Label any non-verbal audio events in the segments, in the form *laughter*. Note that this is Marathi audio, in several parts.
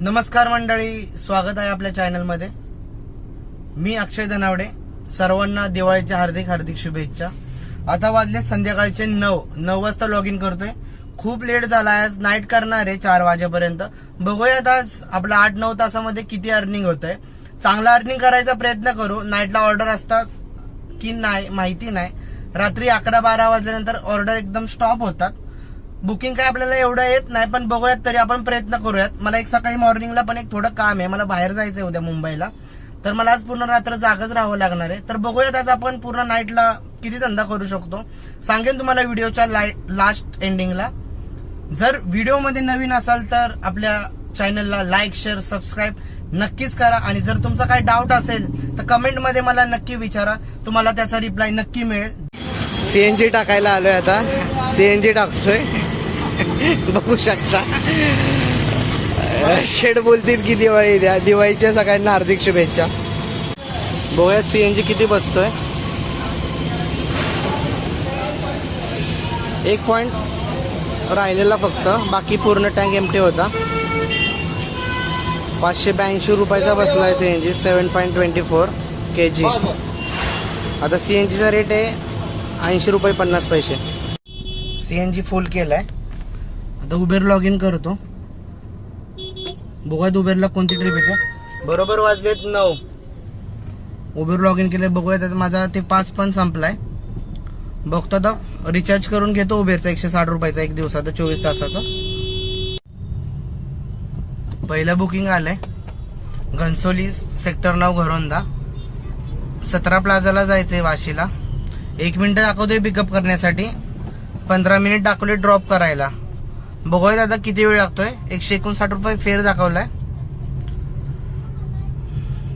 नमस्कार मंडळी स्वागत आहे आपल्या चॅनलमध्ये. मी अक्षय धनावडे सर्वांना दिवाळीच्या हार्दिक हार्दिक शुभेच्छा. आता वाजले संध्याकाळचे नऊ. नऊ वाजता लॉग इन करतोय. खूप लेट झाला आहे आज. नाईट करणार आहे चार वाजेपर्यंत. बघूयात आज आपलं आठ नऊ तासामध्ये किती अर्निंग होत आहे चांगला अर्निंग करायचा प्रयत्न करू. नाईटला ऑर्डर असतात की नाही माहिती नाही. रात्री अकरा बारा वाजल्यानंतर ऑर्डर एकदम स्टॉप होतात. बुकिंग काय आपल्याला एवढं येत नाही पण बघूयात तरी आपण प्रयत्न करूयात. मला एक सकाळी मॉर्निंगला पण एक थोडं काम आहे. मला बाहेर जायचं आहे उद्या मुंबईला. तर मला आज पूर्ण रात्र जागच राहावं लागणार आहे. तर बघूयात आज आपण पूर्ण नाईटला किती धंदा करू शकतो. सांगेन तुम्हाला व्हिडिओच्या लास्ट एंडिंगला जर व्हिडिओमध्ये नवीन असाल तर आपल्या चॅनलला लाईक शेअर सबस्क्राईब नक्कीच करा. आणि जर तुमचा काही डाऊट असेल तर कमेंटमध्ये मला नक्की विचारा. तुम्हाला त्याचा रिप्लाय नक्की मिळेल. सीएनजी टाकायला आलोय आता. सीएनजी टाकतोय. *laughs* बघू शकता. शेड बोलतील की दिवाळी द्या दिवाळीच्या सगळ्यांना हार्दिक शुभेच्छा. गोव्यात सीएनजी किती बसतोय. एक पॉइंट राहिलेला फक्त. बाकी पूर्ण टँक एमटी होता. पाचशे ब्याऐंशी रुपयाचा बसलाय CNG seven point twenty four kg आता सीएनजीचा रेट आहे ऐंशी रुपये पन्नास पैसे. सीएनजी फुल केलाय. आता उबेर लॉग इन करतो. बघूयात उबेरला कोणती ट्रिप येते. बरोबर वाजलेत नऊ. उबेर लॉग इन केलंय बघूयात आता माझा ते पाच पण संपलाय. बघतो आता रिचार्ज करून घेतो उबेरचा एकशे साठ रुपयाचा एक दिवसाचा चोवीस तासाचा. पहिलं बुकिंग आलंय. घनसोली सेक्टर नऊ घरोंदा. सतरा प्लाझाला जायचंय वाशीला. एक मिनिट दाखवतोय पिकअप करण्यासाठी. पंधरा मिनिट दाखवले ड्रॉप करायला. बघूया दादा किती वेळ लागतोय. एकशे एकोणसाठ रुपये फेर दाखवलाय.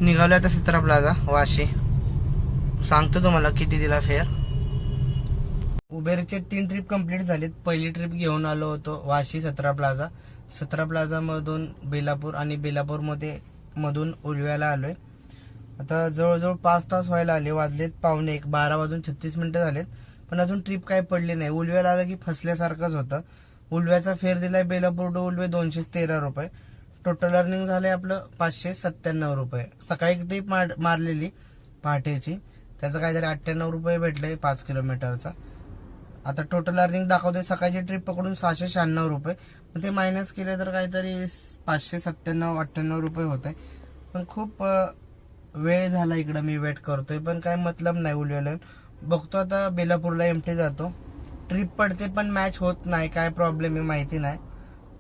निघालोय आता सत्रा प्लाझा वाशी. सांगतो तुम्हाला किती दिला फेअर उबेरचे तीन ट्रिप कंप्लीट झालीत. पहिली ट्रिप घेऊन आलो होतो वाशी सतरा प्लाझा. सतरा प्लाझा मधून बेलापूर आणि बेलापूरमध्ये मधून उलव्याला आलोय. आता जवळजवळ पाच तास व्हायला आले. वाजलेत पावणे एक. बारा वाजून छत्तीस मिनिटं झालेत. पण अजून ट्रिप काय पडली नाही. उलव्याला आलं की फसल्यासारखंच होतं. उलव्याचा फेर दिलाय बेलापूर टू उलवे दोनशे तेरा रुपये. टोटल अर्निंग झालंय आपलं पाचशे सत्त्याण्णव रुपये. सकाळी एक मार मारलेली पहाटेची. त्याचं काहीतरी अठ्ठ्याण्णव रुपये भेटले पाच किलोमीटरचा. आता टोटल अर्निंग दाखवतोय. सकाळची ट्रिप पकडून सहाशे शहाण्णव रुपये. मग ते मायनस केले तर काहीतरी पाचशे सत्त्याण्णव अठ्ठ्याण्णव रुपये होते पण खूप वेळ झाला इकडं मी वेट करतोय. पण काय मतलब नाही उलवेला बघतो आता बेलापूरला एमटी जातो. ट्रिप पडते पण मॅच होत नाही काय प्रॉब्लेम आहे माहिती नाही.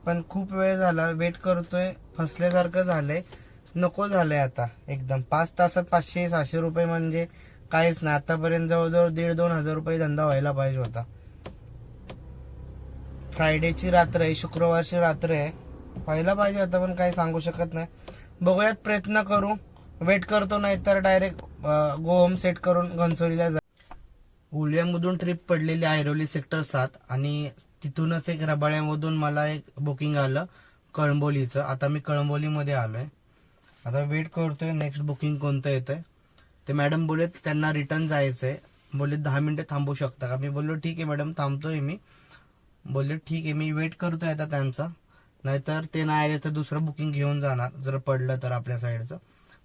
पण खूप वेळ झाला वेट करतोय फसल्यासारखं झालंय. नको झालंय आता एकदम. पाच तासात पाचशे सहाशे रुपये म्हणजे काहीच नाही. आतापर्यंत जवळजवळ दीड दोन हजार रुपये धंदा व्हायला पाहिजे होता. फ्रायडेची रात्र आहे शुक्रवारची रात्र आहे. व्हायला पाहिजे होता पण काही सांगू शकत नाही. बघूयात प्रयत्न करू. वेट करतो नाही तर डायरेक्ट गो होम सेट करून घनसोलीला जा उलव्यामधून ट्रिप पडलेली ऐरोली सेक्टर सात आणि तिथूनच एक रबाळ्यामधून मला एक बुकिंग आलं कळंबोलीचं. आता मी कळंबोलीमध्ये आलोय. आता वेट करतोय नेक्स्ट बुकिंग कोणतं येतंय. ते मॅडम बोलेत त्यांना रिटर्न जायचंय. बोले दहा मिनिटं थांबू शकता का? मी बोललो ठीक आहे मॅडम थांबतोय मी. बोलले ठीक आहे मी वेट करतोय आता त्यांचा. नाहीतर ते नाही आले तर दुसरं बुकिंग घेऊन जाणार जर पडलं तर आपल्या साईडचं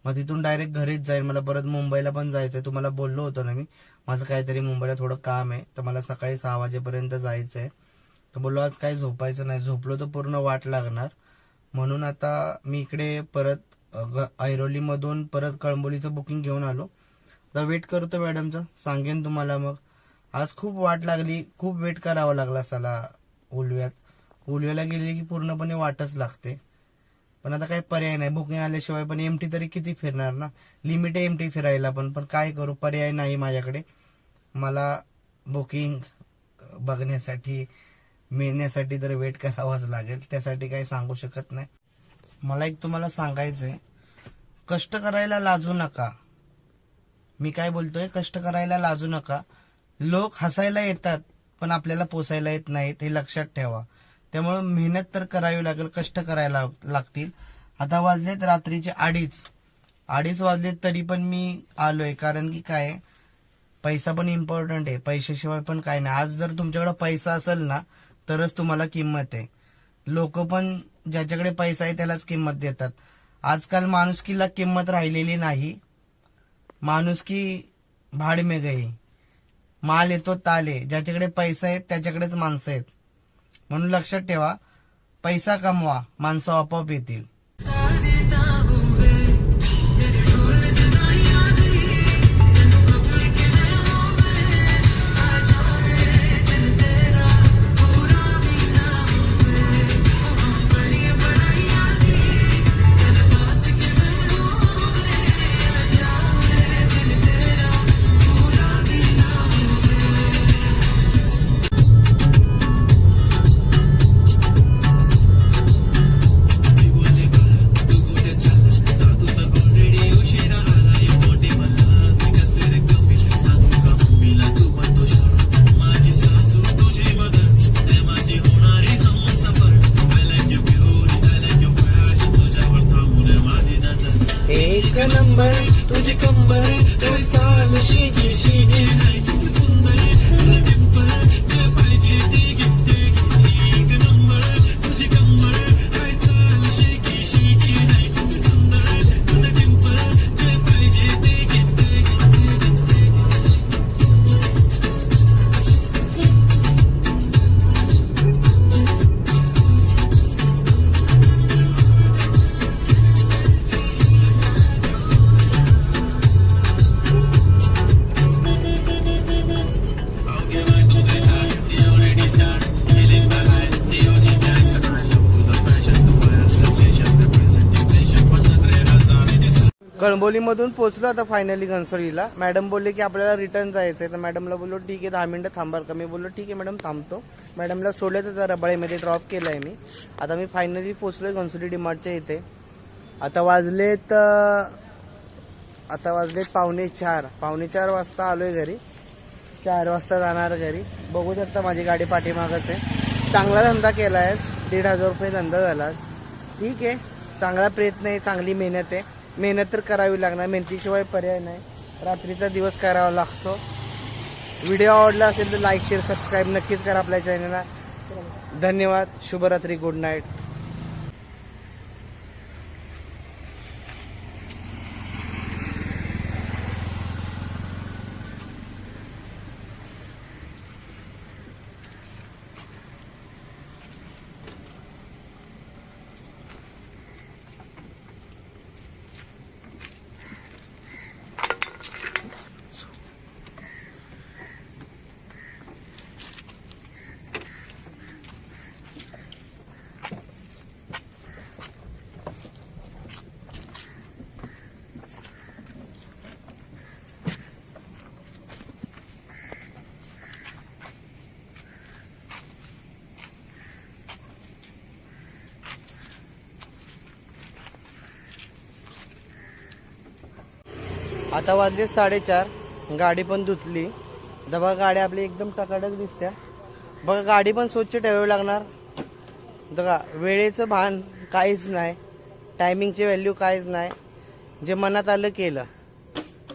मग तिथून डायरेक्ट घरीच जाईल मला परत मुंबईला पण जायचंय. तुम्हाला बोललो होतो ना मी. माझं काहीतरी मुंबईला थोडं काम आहे तर मला सकाळी सहा वाजेपर्यंत जायचंय. तर बोललो आज काही झोपायचं नाही. झोपलो तर पूर्ण वाट लागणार. म्हणून आता मी इकडे परत ऐरोलीमधून परत कळंबोलीचं बुकिंग घेऊन आलो. तर वेट करतो मॅडमचं सांगेन तुम्हाला मग. आज खूप वाट लागली. खूप वेट करावा लागला साला उलव्यात. उलव्याला गेली की पूर्णपणे वाटच लागते. पण आता काही पर्याय नाही. बुकिंग आल्याशिवाय पण एमटी तरी किती फिरणार ना? लिमिट आहे एमटी फिरायला पण. पण काय करू? पर्याय नाही माझ्याकडे. मला बुकिंग बघण्यासाठी मिळण्यासाठी तर वेट करावाच लागेल. त्यासाठी काही सांगू शकत नाही. मला एक तुम्हाला सांगायचंय. कष्ट करायला लाजू नका. मी काय बोलतोय? कष्ट करायला लाजू नका. लोक हसायला येतात पण आपल्याला पोसायला येत नाहीत हे लक्षात ठेवा. त्यामुळे मेहनत तर करावी लागेल कष्ट करायला लागतील. आता वाजलेत रात्रीचे अडीच. अडीच वाजलेत तरी पण मी आलोय कारण की काय आहे, पैसा पण इम्पॉर्टंट आहे. पैशाशिवाय पण काय नाही. आज जर तुमच्याकडे पैसा असेल ना तरच तुम्हाला किंमत आहे. लोक पण ज्याच्याकडे पैसा आहे त्यालाच किंमत देतात. आजकाल माणुसकीला किंमत राहिलेली नाही. माणुसकी भाड गई माल येतो ताले ज्याच्याकडे पैसा आहे त्याच्याकडेच माणसं आहेत. म्हणून लक्षात ठेवा पैसा कमवा माणसं आपोआप येतील. कळंबोलीमधून पोहोचलो आता फायनली घनसोलीला मॅडम बोलले की आपल्याला रिटर्न जायचं आहे तर मॅडमला बोललो ठीक आहे दहा मिनिटं थांबाल का? मी बोललो ठीक आहे मॅडम थांबतो. मॅडमला सोडलं तर रबाळीमध्ये रबाळेमध्ये ड्रॉप केलंय मी. आता मी फायनली पोहोचलोय घनसोली डिमार्टच्या इथे. आता वाजलेत आता वाजलेत पावणे चार. पावणे चार वाजता आलोय घरी. चार वाजता जाणार घरी. बघू शकता माझी गाडी पाठीमागच आहे. चांगला धंदा केला आहे दीड हजार रुपये धंदा झाला ठीक आहे. चांगला प्रयत्न आहे. चांगली मेहनत आहे. मेहनत तर करावी लागणार मेहनतीशिवाय पर्याय नाही. रात्रीचा दिवस करावा लागतो. व्हिडिओ आवडला असेल तर लाईक शेअर सबस्क्राईब नक्कीच करा आपल्या चॅनलला धन्यवाद. शुभरात्री. गुड नाईट आता वाजले साडेचार. गाडी पण धुतली. दबा गाडी आपली एकदम टकाटक दिसत्या. बघा गाडी पण स्वच्छ ठेवावी लागणार. बघा वेळेचं भान काहीच नाही. टायमिंगची व्हॅल्यू काहीच नाही. जे मनात आलं केलं.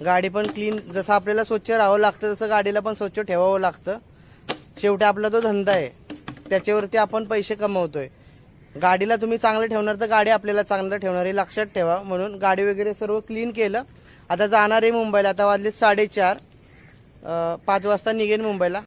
गाडी पण क्लीन जसं आपल्याला स्वच्छ राहावं लागतं तसं गाडीला पण स्वच्छ ठेवावं लागतं. शेवटी आपला जो धंदा आहे त्याच्यावरती आपण पैसे कमवतोय. गाडीला तुम्ही चांगलं ठेवणार तर गाडी आपल्याला चांगलं ठेवणार. हे लक्षात ठेवा. म्हणून गाडी वगैरे सर्व क्लीन केलं. आता जाणार आहे मुंबईला. आता वाजले साडेचार. पाच वाजता निघेन मुंबईला.